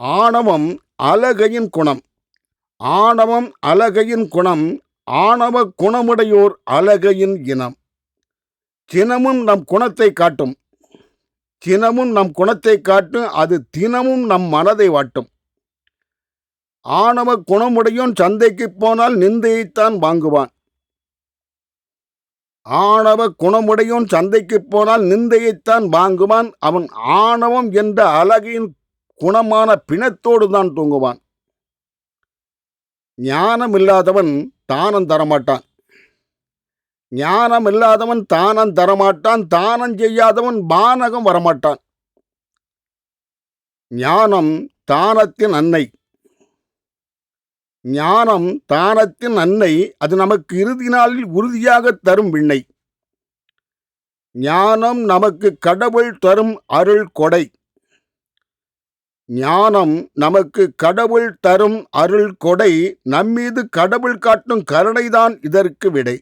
ஆணவம் அலகையின் குணம். ஆணவம் அலகையின் குணம் ஆணவ குணமுடையோர் அலகையின் இனம். சினமும் நம் குணத்தை காட்டும். சினமும் நம் குணத்தை காட்டும் அது தினமும் நம் மனதை வாட்டும். ஆணவ குணமுடையோன் சந்தைக்கு போனால் நிந்தையைத்தான் வாங்குவான். ஆணவ குணமுடையோன் சந்தைக்கு போனால் நிந்தையைத்தான் வாங்குவான். அவன் ஆணவம் என்ற அழகின் குணமான பிணத்தோடு தான் தூங்குவான். ஞானம் இல்லாதவன் தானம் தரமாட்டான். ஞானம் இல்லாதவன் தானம் தரமாட்டான். தானம் செய்யாதவன் பானகம் வரமாட்டான். ஞானம் தானத்தின் அன்னை. ஞானம் தானத்தின் அன்னை அது நமக்கு இறுதி நாளில் உறுதியாக தரும் விண்ணை. ஞானம் நமக்கு கடவுள் தரும் அருள் கொடை. ஞானம் நமக்கு கடவுள் தரும் அருள் கொடை நம்மீது கடவுள் காட்டும் கருணைதான் இதற்கு விடை.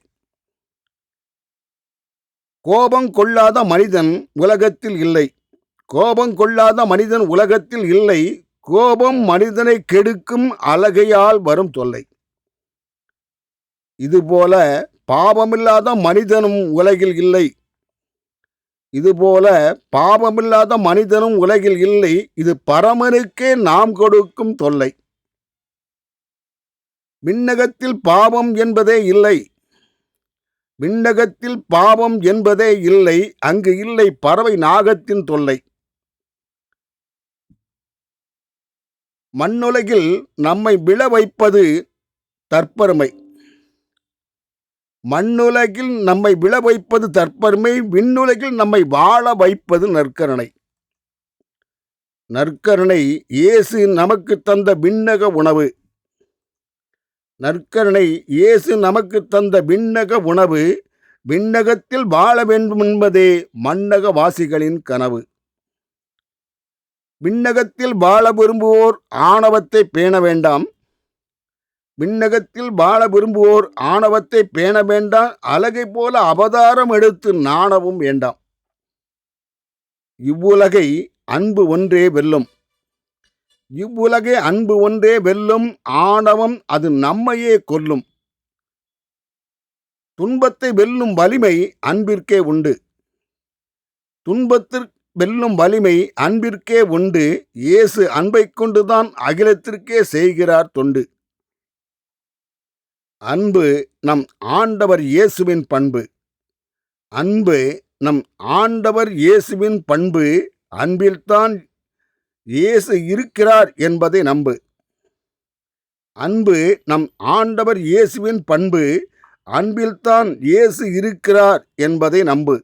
கோபம் கொள்ளாத மனிதன் உலகத்தில் இல்லை. கோபம் கொள்ளாத மனிதன் உலகத்தில் இல்லை. கோபம் மனிதனை கெடுக்கும் அழகையால் வரும் தொல்லை. இதுபோல பாவமில்லாத மனிதனும் உலகில் இல்லை. இதுபோல பாவமில்லாத மனிதனும் உலகில் இல்லை. இது பரமனுக்கே நாம் கொடுக்கும் தொல்லை. விண்ணகத்தில் பாவம் என்பதே இல்லை. விண்ணகத்தில் பாவம் என்பதே இல்லை. அங்கு இல்லை பறவை நாகத்தின் தொல்லை. மண்ணுலகில் நம்மை விழ வைப்பது தற்பெருமை. மண்ணுலகில் நம்மை விழ வைப்பது தற்பெருமை விண்ணுலகில் நம்மை வாழ வைப்பது நற்கருணை. நற்கருணை இயேசு நமக்கு தந்த விண்ணக உணவு. நற்கருணை இயேசு நமக்கு தந்த விண்ணக உணவு. விண்ணகத்தில் வாழ வேண்டும் என்பதே மண்ணக வாசிகளின் கனவு. விண்ணகத்தில் வாழ விரும்புவோர் ஆணவத்தை பேண வேண்டாம். விண்ணகத்தில் வாழ விரும்புவோர் ஆணவத்தை பேண வேண்டாம் அழகை போல அவதாரம் எடுத்து நாணவும் வேண்டாம். இவ்வுலகை அன்பு ஒன்றே வெல்லும். இவ்வுலகை அன்பு ஒன்றே வெல்லும் ஆணவம் அது நம்மையே கொல்லும். துன்பத்தை வெல்லும் வலிமை அன்பிற்கே உண்டு. துன்பத்திற்கு வெல்லும் வலிமை அன்பிற்கே உண்டு. இயேசு அன்பை கொண்டுதான் அகிலத்திற்கே செய்கிறார் தொண்டு. அன்பு நம் ஆண்டவர் இயேசுவின் பண்பு. அன்பு நம் ஆண்டவர் இயேசுவின் பண்பு அன்பில்தான் இயேசு இருக்கிறார் என்பதை நம்பு. அன்பு நம் ஆண்டவர் இயேசுவின் பண்பு அன்பில்தான் இயேசு இருக்கிறார் என்பதை நம்பு.